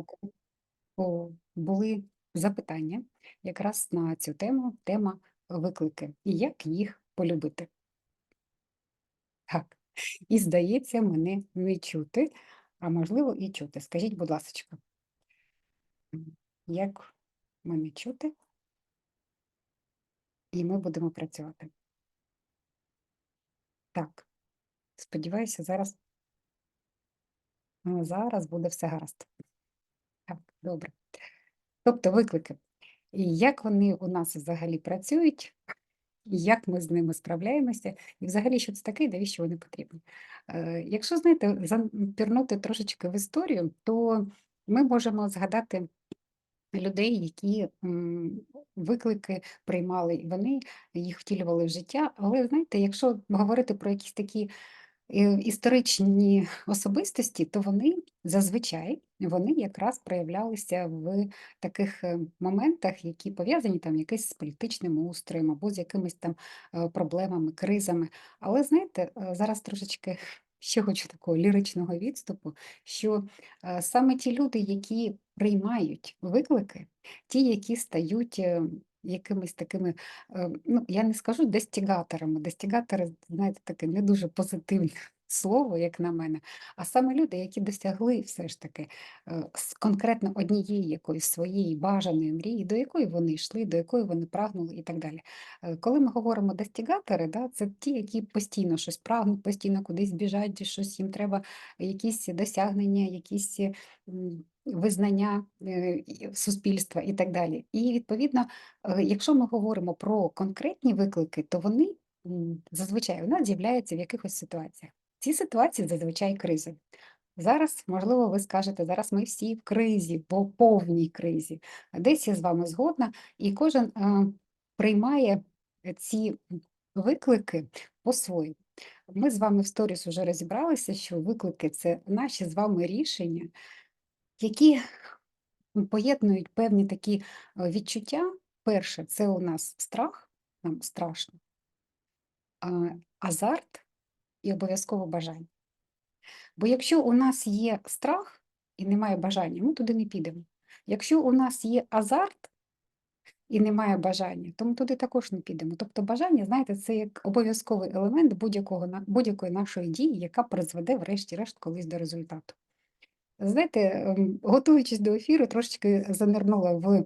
року були запитання якраз на цю тему, тема виклики і як їх полюбити. Так, і здається, мене не чути, а можливо і чути. Скажіть, будь ласка, як мене чути? І ми будемо працювати. Так, сподіваюся, зараз, зараз буде все гаразд. Добре. Тобто виклики. І як вони у нас взагалі працюють, як ми з ними справляємося, і взагалі, що це таке, і навіщо вони потрібні. Е, Якщо, знаєте, запірнути трошечки в історію, то ми можемо згадати людей, які виклики приймали, і вони їх втілювали в життя. Але знаєте, якщо говорити про якісь такі історичні особистості, то вони зазвичай вони якраз проявлялися в таких е, моментах, які пов'язані там якесь з політичним устроєм або з якимись там е, проблемами, кризами. Але знаєте, е, зараз трошечки ще хочу такого ліричного відступу, що е, саме ті люди, які приймають виклики, ті, які стають е, якимись такими, е, ну, я не скажу достігаторами. Достігатори, знаєте, таке не дуже позитивне слово, як на мене, а саме люди, які досягли все ж таки е, конкретно однієї якоїсь своєї бажаної мрії, до якої вони йшли, до якої вони прагнули і так далі. Е, Коли ми говоримо достігатори, да, це ті, які постійно щось прагнуть, постійно кудись біжать, щось їм треба, якісь досягнення, якісь визнання е, суспільства і так далі. І відповідно, е, якщо ми говоримо про конкретні виклики, то вони зазвичай у нас з'являються в якихось ситуаціях. Ці ситуації зазвичай кризи. Зараз, можливо, ви скажете, зараз ми всі в кризі, бо повній кризі. Десь я з вами згодна, і кожен е, приймає ці виклики по-своєму. Ми з вами в сторіс вже розібралися, що виклики це наші з вами рішення, які поєднують певні такі е, відчуття. Перше, це у нас страх, нам страшно, азарт і обов'язково бажання. Бо якщо у нас є страх і немає бажання, ми туди не підемо. Якщо у нас є азарт і немає бажання, то ми туди також не підемо. Тобто бажання, знаєте, це як обов'язковий елемент будь-якої нашої дії, яка призведе, врешті-решт, колись до результату. Знаєте, ем, готуючись до ефіру, трошечки занирнула в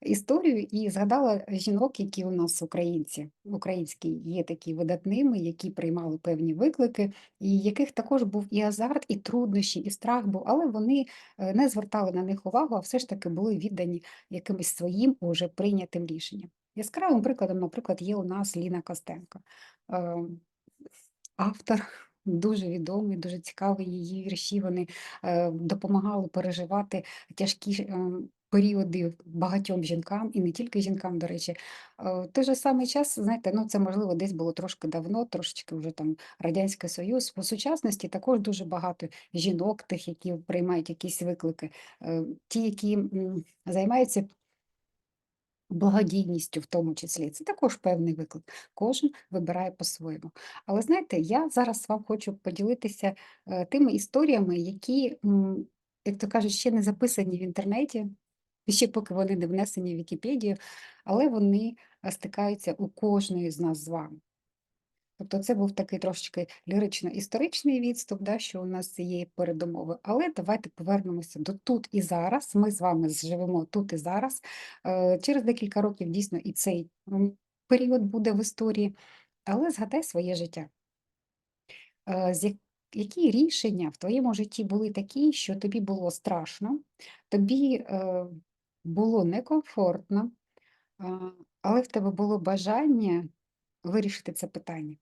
історію і згадала жінок, які у нас українці, українські є такі видатними, які приймали певні виклики, і яких також був і азарт, і труднощі, і страх був, але вони е, не звертали на них увагу, а все ж таки були віддані якимось своїм уже прийнятим рішенням. Яскравим прикладом, наприклад, є у нас Ліна Костенко. Ем, Автор дуже відомий, дуже цікавий. Її вірші вони е, допомагали переживати тяжкі е, періоди багатьом жінкам, і не тільки жінкам, до речі. Е, В той же самий час, знаєте, ну це можливо десь було трошки давно, трошечки вже там Радянський Союз. По сучасності також дуже багато жінок, тих, які приймають якісь виклики, ті, які займаються Благодійністю в тому числі, це також певний виклик. Кожен вибирає по-своєму. Але знаєте, я зараз вам хочу поділитися е, тими історіями, які, як то кажуть, ще не записані в інтернеті, ще поки вони не внесені в Вікіпедію, але вони е, стикаються у кожної з нас з вами. Тобто це був такий трошечки лірично-історичний відступ, да, що у нас є передумови. Але давайте повернемося до тут і зараз. Ми з вами живемо тут і зараз. Е, Через декілька років дійсно і цей період буде в історії, але згадай своє життя. Е, Які рішення в твоєму житті були такі, що тобі було страшно, тобі е, було некомфортно, але в тебе було бажання вирішити це питання.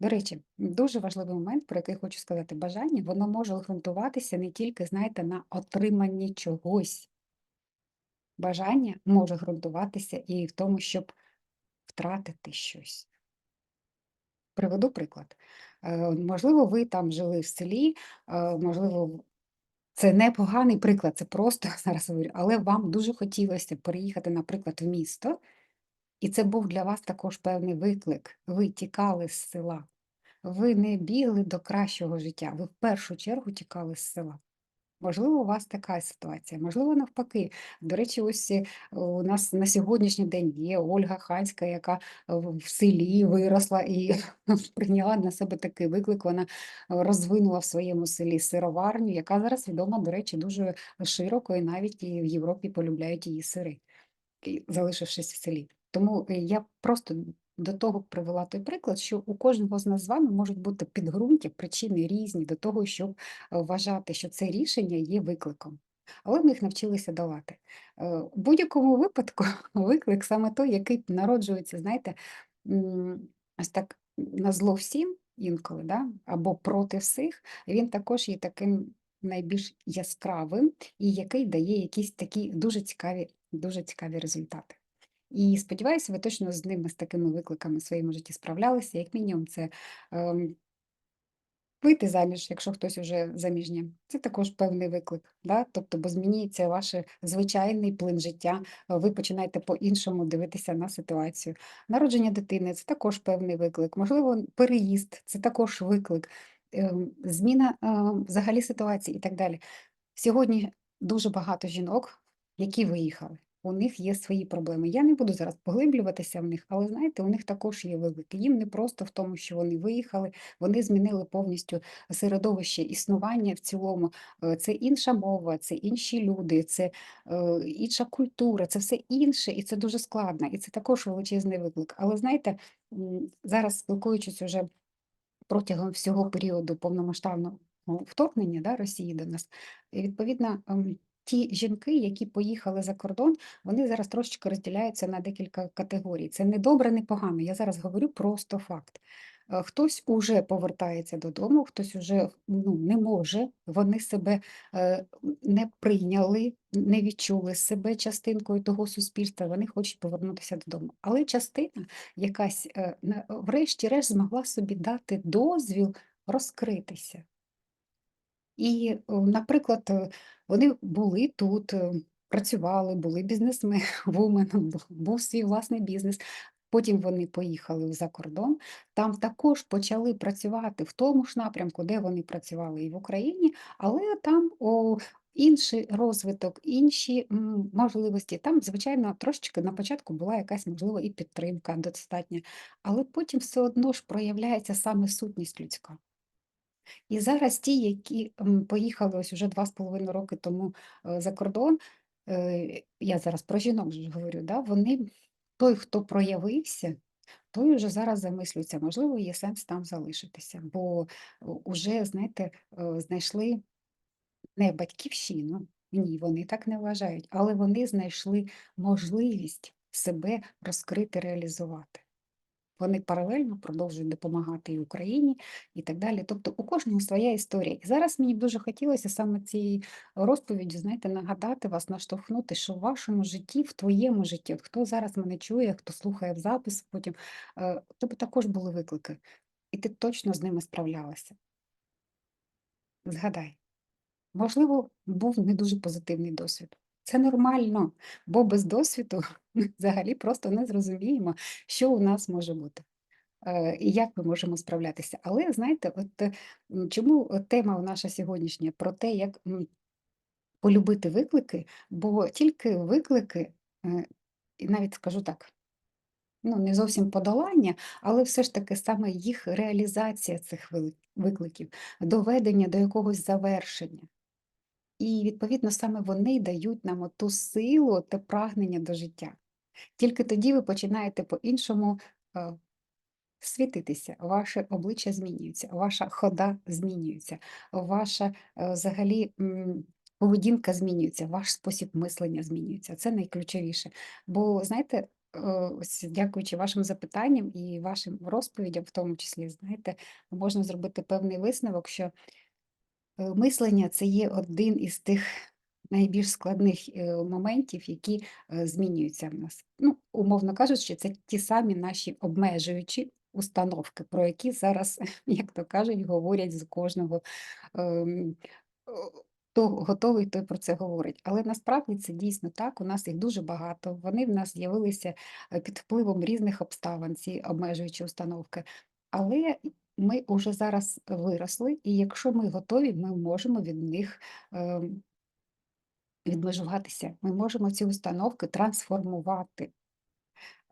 До речі, дуже важливий момент, про який хочу сказати, бажання, воно може ґрунтуватися не тільки, знаєте, на отриманні чогось. Бажання може ґрунтуватися і в тому, щоб втратити щось. Приведу приклад. Е, Можливо, ви там жили в селі, е, можливо, це не поганий приклад, це просто зараз говорю, але вам дуже хотілося переїхати, наприклад, в місто, і це був для вас також певний виклик. Ви тікали з села. Ви не бігли до кращого життя, ви в першу чергу тікали з села. Можливо, у вас така ситуація, можливо, навпаки. До речі, ось е, у нас на сьогоднішній день є Ольга Ханська, яка в селі виросла і прийняла на себе такий виклик. Вона розвинула в своєму селі сироварню, яка зараз відома, до речі, дуже широко, і навіть і в Європі полюбляють її сири, залишившись в селі. Тому е, я просто до того привела той приклад, що у кожного з нас з вами можуть бути підґрунтя, причини різні до того, щоб е, вважати, що це рішення є викликом. Але ми їх навчилися долати. Е, У будь-якому випадку виклик саме той, який народжується, знаєте, ось так на зло всім інколи, да? або проти всіх, він також є таким найбільш яскравим і який дає якісь такі дуже цікаві, дуже цікаві результати. І сподіваюся, ви точно з ними, з такими викликами в своєму житті справлялися. Як мінімум, це вийти заміж, якщо хтось уже заміжня. Це також певний виклик. Да? Тобто, бо змінюється ваш звичайний плин життя, ви починаєте по-іншому дивитися на ситуацію. Народження дитини це також певний виклик. Можливо, переїзд це також виклик, ем, зміна ем, взагалі ситуації і так далі. Сьогодні дуже багато жінок, які виїхали. У них є свої проблеми. Я не буду зараз поглиблюватися в них, але знаєте, у них також є виклики. Їм не просто в тому, що вони виїхали, вони змінили повністю середовище існування в цілому. Е, Це інша мова, це інші люди, це е, інша культура, це все інше, і це дуже складно. І це також величезний виклик. Але знаєте, зараз спілкуючись уже протягом всього періоду повномасштабного вторгнення да, Росії до нас, і відповідно. Ті жінки, які поїхали за кордон, вони зараз трошечки розділяються на декілька категорій. Це не добре, не погано. Я зараз говорю просто факт. Е, Хтось уже повертається додому, хтось уже ну, не може, вони себе е, не прийняли, не відчули себе частинкою того суспільства, вони хочуть повернутися додому. Але частина якась, е, врешті-решт, змогла собі дати дозвіл розкритися. І, наприклад, е, вони були тут, е, працювали, були бізнесвуменом, бу- був свій власний бізнес. Потім вони поїхали за кордон, там також почали працювати в тому ж напрямку, де вони працювали і в Україні, але там о, інший розвиток, інші м, можливості. Там, звичайно, трошечки на початку була якась, можливо, і підтримка достатня, але потім все одно ж проявляється саме сутність людська. І зараз ті, які поїхали ось уже два з половиною роки тому е, за кордон, е, я зараз про жінок говорю, да, вони, той, хто проявився, той вже зараз замислюється, можливо, є сенс там залишитися, бо вже, знаєте, е, знайшли не батьківщину, ні, вони так не вважають, але вони знайшли можливість себе розкрити, реалізувати. Вони паралельно продовжують допомагати і Україні, і так далі. Тобто у кожного своя історія. І зараз мені дуже хотілося саме цією розповіддю, знаєте, нагадати вас, наштовхнути, що в вашому житті, в твоєму житті, от хто зараз мене чує, хто слухає в запис, потім в тебе також були виклики, і ти точно з ними справлялася. Згадай, можливо, був не дуже позитивний досвід. Це нормально, бо без досвіду ми взагалі просто не зрозуміємо, що у нас може бути. Е, і як ми можемо справлятися. Але знаєте, от е, чому тема наша сьогоднішня про те, як полюбити виклики, бо тільки виклики, е, і навіть скажу так, ну не зовсім подолання, але все ж таки саме їх реалізація цих викликів, доведення до якогось завершення. І відповідно саме вони дають нам ту силу те прагнення до життя. Тільки тоді ви починаєте по-іншому е, світитися, ваше обличчя змінюється, ваша хода змінюється, ваша е, взагалі поведінка змінюється, ваш спосіб мислення змінюється. Це найключовіше. Бо, знаєте, е, ось дякуючи вашим запитанням і вашим розповідям, в тому числі, знаєте, можна зробити певний висновок, що мислення це є один із тих. Найбільш складних е, моментів, які е, змінюються в нас. Ну, умовно кажучи, це ті самі наші обмежуючі установки, про які зараз, як то кажуть, говорять з кожного, ем, хто готовий, той про це говорить. Але насправді це дійсно так, у нас їх дуже багато. Вони в нас з'явилися е, під впливом різних обставин, ці обмежуючі установки. Але ми уже зараз виросли, і якщо ми готові, ми можемо від них ем, відмежуватися. Ми можемо ці установки трансформувати.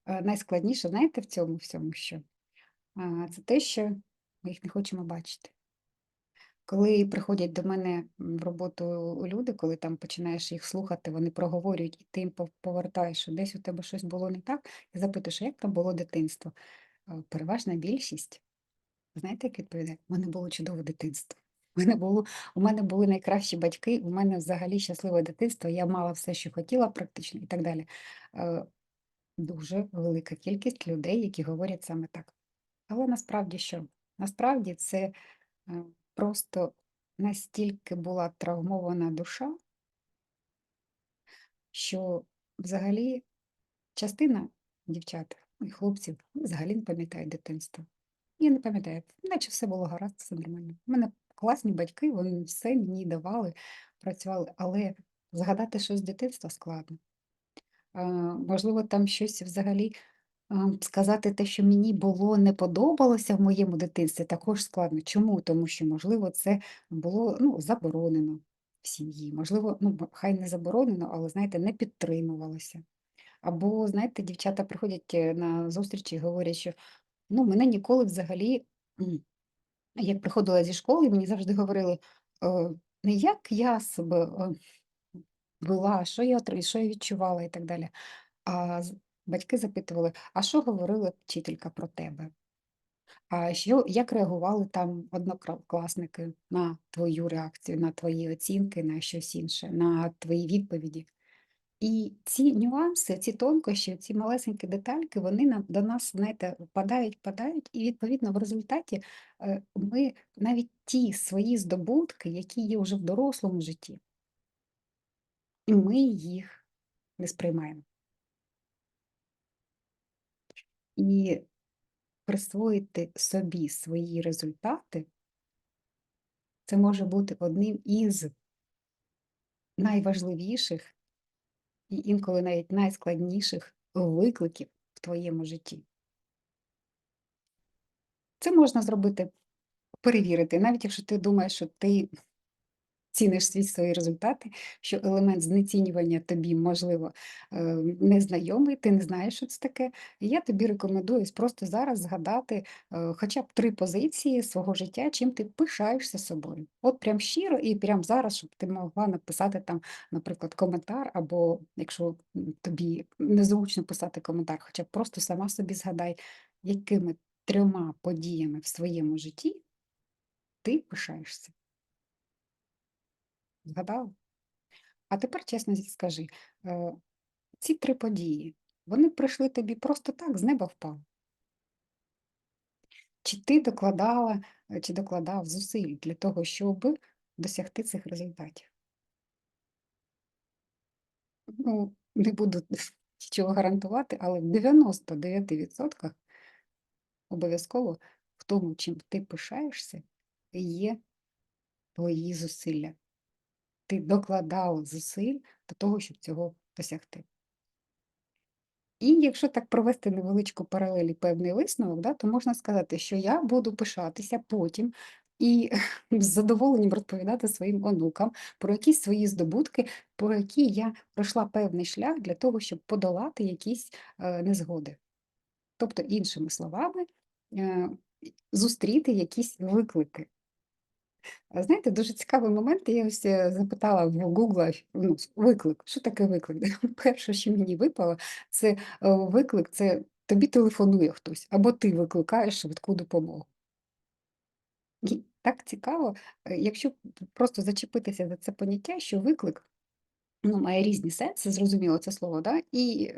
Е, Найскладніше, знаєте, в цьому всьому що? А, Це те, що ми їх не хочемо бачити. Коли приходять до мене в роботу люди, коли там починаєш їх слухати, вони проговорюють, і ти їм повертаєш, що десь у тебе щось було не так, і запитуєш, як там було дитинство. Е, Переважна більшість, знаєте, як відповідає? У мене було чудове дитинство. У мене було, у мене були найкращі батьки, у мене взагалі щасливе дитинство, я мала все, що хотіла, практично, і так далі. Е, Дуже велика кількість людей, які говорять саме так. Але насправді що? Насправді це е, просто настільки була травмована душа, що взагалі частина дівчат і хлопців взагалі не пам'ятають дитинство. Я не пам'ятаю, наче все було гаразд, все нормально. У мене класні батьки, вони все мені давали, працювали, але згадати щось з дитинства складно. Можливо, там щось взагалі сказати те, що мені було не подобалося в моєму дитинстві, також складно. Чому? Тому що, можливо, це було ну, заборонено в сім'ї. Можливо, ну, хай не заборонено, але, знаєте, не підтримувалося. Або, знаєте, дівчата приходять е, на зустрічі і говорять, що ну, мене ніколи взагалі, як приходила зі школи, мені завжди говорили, е, не як я себе е, вела, що я, що я відчувала і так далі. А батьки запитували, а що говорила вчителька про тебе? А що, як реагували там однокласники на твою реакцію, на твої оцінки, на щось інше, на твої відповіді? І ці нюанси, ці тонкощі, ці малесенькі детальки, вони нам до нас, знаєте, впадають, впадають, і відповідно в результаті е, ми навіть ті свої здобутки, які є вже в дорослому житті, ми їх не сприймаємо. І присвоїти собі свої результати, це може бути одним із найважливіших і інколи навіть найскладніших викликів в твоєму житті. Це можна зробити, перевірити, навіть якщо ти думаєш, що ти ціниш свій свої результати, що елемент знецінювання тобі, можливо, е, незнайомий, ти не знаєш, що це таке. Я тобі рекомендую просто зараз згадати е, хоча б три позиції свого життя, чим ти пишаєшся собою. От прям щиро і прям зараз, щоб ти могла написати там, наприклад, коментар, або якщо тобі незручно писати коментар, хоча б просто сама собі згадай, якими трьома подіями в своєму житті ти пишаєшся. Згадала? А тепер чесно скажи, е, ці 3 події, вони прийшли тобі просто так, з неба впали? Чи ти докладала, е, чи докладав зусиль для того, щоб досягти цих результатів? Ну, не буду нічого гарантувати, але в 99% обов'язково в тому, чим ти пишаєшся, є твої зусилля. Ти докладав зусиль до того, щоб цього досягти. І якщо так провести невеличку паралель і певний висновок, да, то можна сказати, що я буду пишатися потім і з задоволенням розповідати своїм онукам про якісь свої здобутки, про які я пройшла певний шлях для того, щоб подолати якісь е, незгоди. Тобто, іншими словами, е, зустріти якісь виклики. Знаєте, дуже цікавий момент. Я ось е, запитала в Гугла ну, виклик. Що таке виклик? Перше, що мені випало, це е, виклик, це тобі телефонує хтось, або ти викликаєш швидку допомогу. І так цікаво, е, якщо просто зачепитися за це поняття, що виклик ну, має різні сенси, зрозуміло це слово, да? і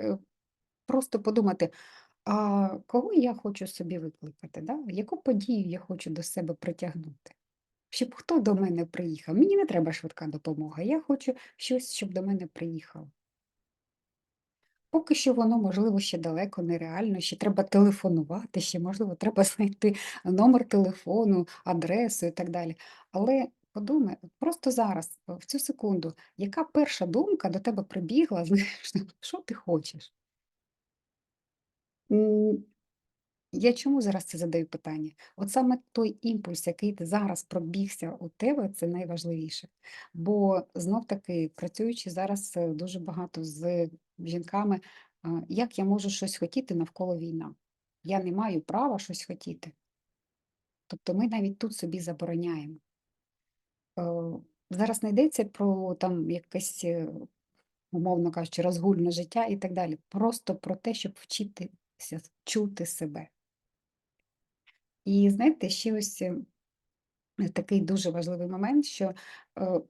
просто подумати, а кого я хочу собі викликати, да? яку подію я хочу до себе притягнути. Щоб хто до мене приїхав. Мені не треба швидка допомога. Я хочу щось, щоб до мене приїхало. Поки що воно, можливо, ще далеко нереально, ще треба телефонувати, ще, можливо, треба знайти номер телефону, адресу і так далі. Але подумай, просто зараз, в цю секунду, яка перша думка до тебе прибігла, знаєш, що ти хочеш? Я чому зараз це задаю питання? От саме той імпульс, який ти зараз пробігся у тебе, це найважливіше. Бо знов-таки, працюючи зараз е, дуже багато з жінками, як я можу щось хотіти навколо війна? Я не маю права щось хотіти. Тобто ми навіть тут собі забороняємо. Е, Зараз не йдеться про там якесь, е, умовно кажучи, розгульне життя і так далі. Просто про те, щоб вчитися чути себе. І знаєте, ще ось е, такий дуже важливий момент, що е,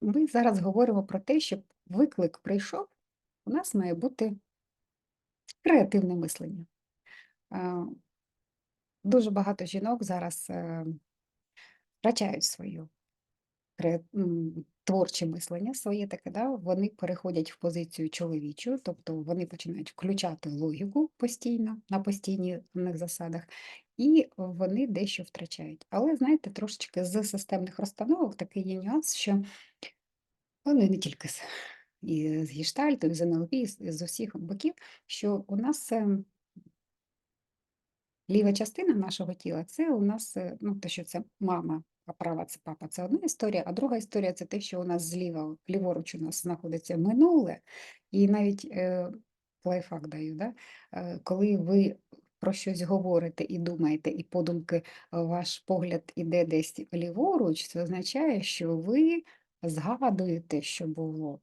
ми зараз говоримо про те, щоб виклик прийшов, у нас має бути креативне мислення. Е, Дуже багато жінок зараз втрачають свою творче мислення своє таке, да? вони переходять в позицію чоловічу, тобто вони починають включати логіку постійно, на постійних засадах, і вони дещо втрачають. Але знаєте, трошечки з системних розстановок такий є нюанс, що вони не тільки з, і з гештальту, і з НЛП, і з, з усіх боків, що у нас ем, Ліва частина нашого тіла це у нас, е, ну, те, що це мама, а права це папа, це одна історія, а друга історія це те, що у нас зліва, ліворуч у нас знаходиться минуле, і навіть е, даю, да? е, коли ви про щось говорите і думаєте, і подумки, е, ваш погляд іде десь ліворуч, це означає, що ви згадуєте, що було.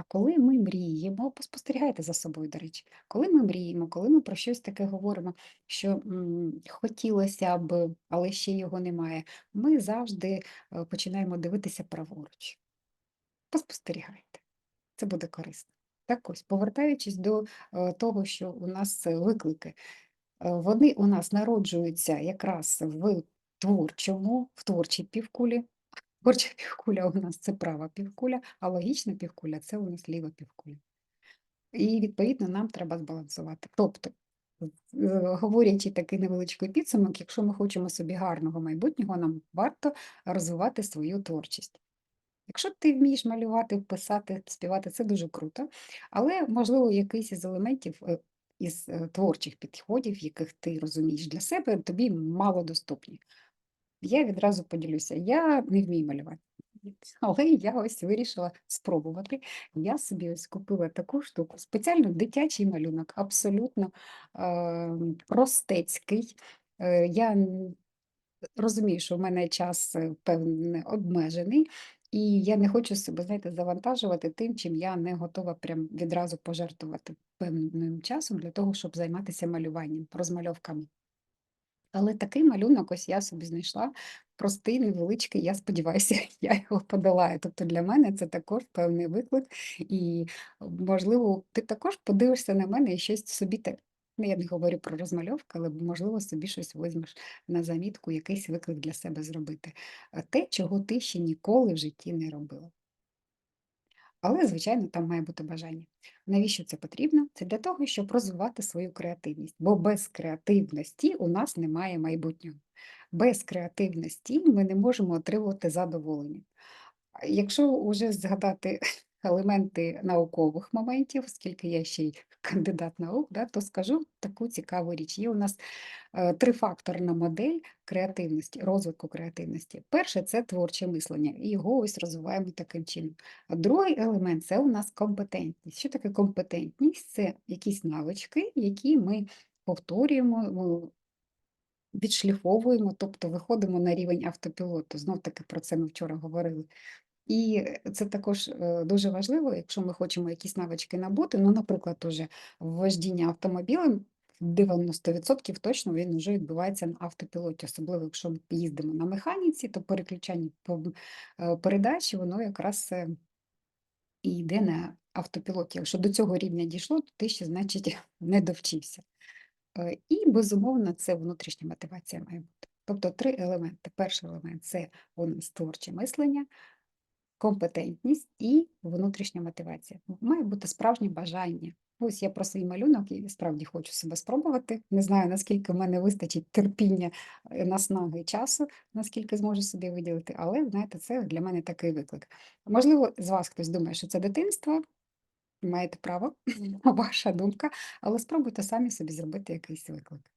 А коли ми мріємо, поспостерігайте за собою, до речі, коли ми мріємо, коли ми про щось таке говоримо, що м, хотілося б, але ще його немає, ми завжди е, починаємо дивитися праворуч. Поспостерігайте, це буде корисно. Так ось, повертаючись до е, того, що у нас е, виклики, вони у нас народжуються якраз в творчому, в творчій півкулі. Творча півкуля у нас це права півкуля, а логічна півкуля це у нас ліва півкуля. І відповідно нам треба збалансувати. Тобто, говорячи такий невеличкий підсумок, якщо ми хочемо собі гарного майбутнього, нам варто розвивати свою творчість. Якщо ти вмієш малювати, писати, співати, це дуже круто, але, можливо, якийсь із елементів е, із е, творчих підходів, яких ти розумієш для себе, тобі мало доступні. Я відразу поділюся, я не вмію малювати. Але я ось вирішила спробувати. Я собі ось купила таку штуку, спеціально дитячий малюнок, абсолютно е, простецький. Е, я розумію, що в мене час е, певний обмежений, і я не хочу себе, знаєте, завантажувати тим, чим я не готова прям відразу пожертвувати певним часом для того, щоб займатися малюванням, розмальовками. Але такий малюнок ось я собі знайшла, простий, невеличкий, я сподіваюся, я його подолаю. Тобто для мене це також певний виклик, і, можливо, ти також подивишся на мене і щось собі те. Ну, я не говорю про розмальовку, але можливо собі щось візьмеш на замітку, якийсь виклик для себе зробити. Е, Те, чого ти ще ніколи в житті не робила. Але, звичайно, там має бути бажання. Навіщо це потрібно? Це для того, щоб розвивати свою креативність, бо без креативності у нас немає майбутнього. Без креативності ми не можемо отримувати задоволення. Якщо вже згадати елементи наукових моментів, оскільки я ще й кандидат наук, да, то скажу таку цікаву річ. Є у нас е, трифакторна модель креативності, розвитку креативності. Перше це творче мислення, і його ось розвиваємо таким чином. А Другий елемент це у нас компетентність. Що таке компетентність? Це якісь навички, які ми повторюємо, відшліфовуємо, тобто виходимо на рівень автопілоту. Знов таки про це ми вчора говорили. І це також е, дуже важливо, якщо ми хочемо якісь навички набути. Ну, наприклад, уже вождіння автомобілем. 90% точно він вже відбувається на автопілоті, особливо якщо ми їздимо на механіці, то переключання по- е, передач, воно якраз е, і йде на автопілоті. Якщо до цього рівня дійшло, то ти ще, значить, не довчився. Е, І, безумовно, це внутрішня мотивація має бути. Тобто три елементи. Перший елемент це у нас творче мислення, компетентність і внутрішня мотивація. Має бути справжнє бажання. Ось я про свій малюнок і справді хочу себе спробувати. Не знаю, наскільки в мене вистачить терпіння, е, наснаги і часу, наскільки зможу собі виділити, але знаєте, це для мене такий виклик. Можливо, з вас хтось думає, що це дитинство, маєте право, ваша думка, але спробуйте самі собі зробити якийсь виклик.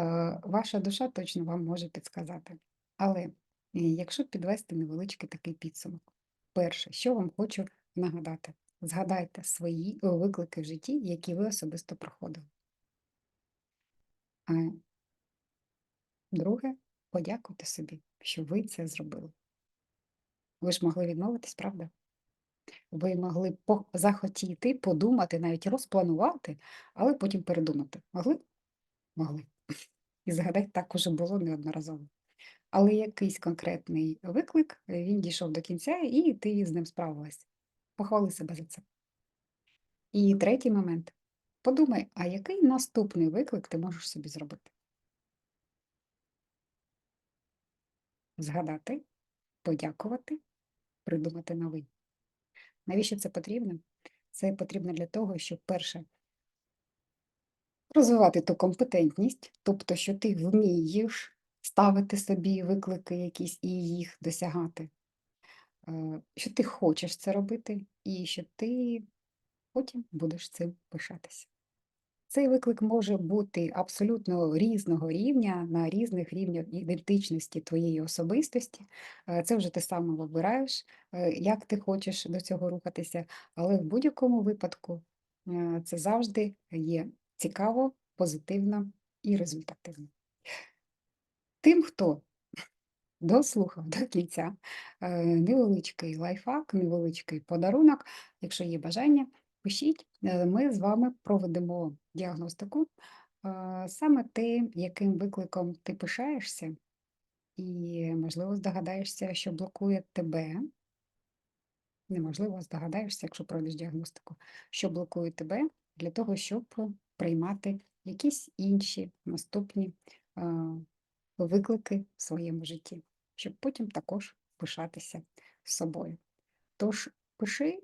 Е, Ваша душа точно вам може підсказати. Але якщо підвести невеличкий такий підсумок, перше, що вам хочу нагадати, згадайте свої е, виклики в житті, які ви особисто проходили. А друге, подякуйте собі, що ви це зробили. Ви ж могли відмовитись, правда? Ви могли захотіти, подумати, навіть розпланувати, але потім передумати. Могли? Могли. І згадати, так уже було неодноразово. Але якийсь конкретний виклик, е, він дійшов до кінця, і ти з ним справилась. Похвали себе за це. І третій момент. Подумай, а який наступний виклик ти можеш собі зробити? Згадати, подякувати, придумати новий. Навіщо це потрібно? Це потрібно для того, щоб перше розвивати ту компетентність, тобто, що ти вмієш ставити собі виклики якісь і їх досягати, е, що ти хочеш це робити, і що ти потім будеш цим пишатися. Цей виклик може бути абсолютно різного рівня на різних рівнях ідентичності твоєї особистості. Е, Це вже ти сам вибираєш, е, як ти хочеш до цього рухатися, але в будь-якому випадку це завжди є цікаво, позитивно і результативно. Тим, хто дослухав до кінця, е, невеличкий лайфхак, невеличкий подарунок, якщо є бажання, пишіть, Е, ми з вами проведемо діагностику, е, саме те, яким викликом ти пишаєшся, і, можливо, здогадаєшся, що блокує тебе. Неможливо, здогадаєшся, якщо пройдеш діагностику, що блокує тебе для того, щоб приймати якісь інші наступні виклики в своєму житті, щоб потім також пишатися собою. Тож пиши